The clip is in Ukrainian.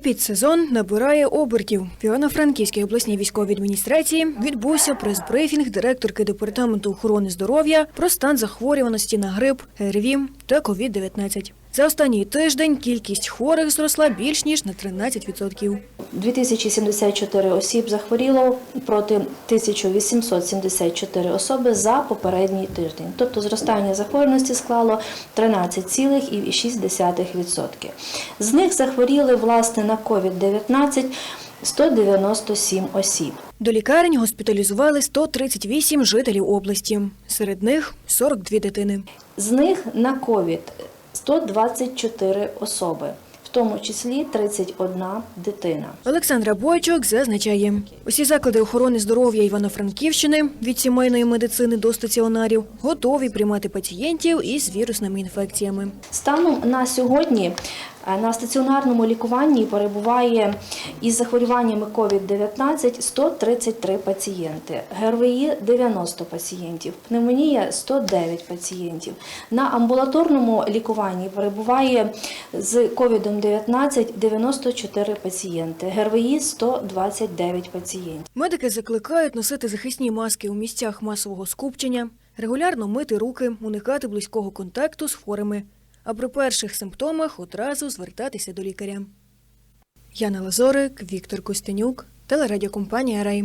Епідсезон набирає обертів. В Івано-Франківській обласній військовій адміністрації відбувся прес-брифінг директорки департаменту охорони здоров'я про стан захворюваності на грип, ГРВІ та COVID-19. За останній тиждень кількість хворих зросла більш ніж на 13%. 2074 осіб захворіло проти 1874 особи за попередній тиждень. Тобто зростання захворюваності склало 13,6%. З них захворіли власне на COVID-19 197 осіб. До лікарень госпіталізували 138 жителів області. Серед них 42 дитини. З них на COVID 124 особи, в тому числі 31 дитина. Олександра Бойчук зазначає, усі заклади охорони здоров'я Івано-Франківщини від сімейної медицини до стаціонарів готові приймати пацієнтів із вірусними інфекціями. Станом на сьогодні на стаціонарному лікуванні перебуває із захворюваннями COVID-19 133 пацієнти, ГРВІ 90 пацієнтів, пневмонія 109 пацієнтів. На амбулаторному лікуванні перебуває з COVID-19 94 пацієнти, ГРВІ 129 пацієнтів. Медики закликають носити захисні маски у місцях масового скупчення, регулярно мити руки, уникати близького контакту з хворими, а при перших симптомах одразу звертатися до лікаря. Яна Лазорик, Віктор Костенюк, телерадіокомпанія Рай.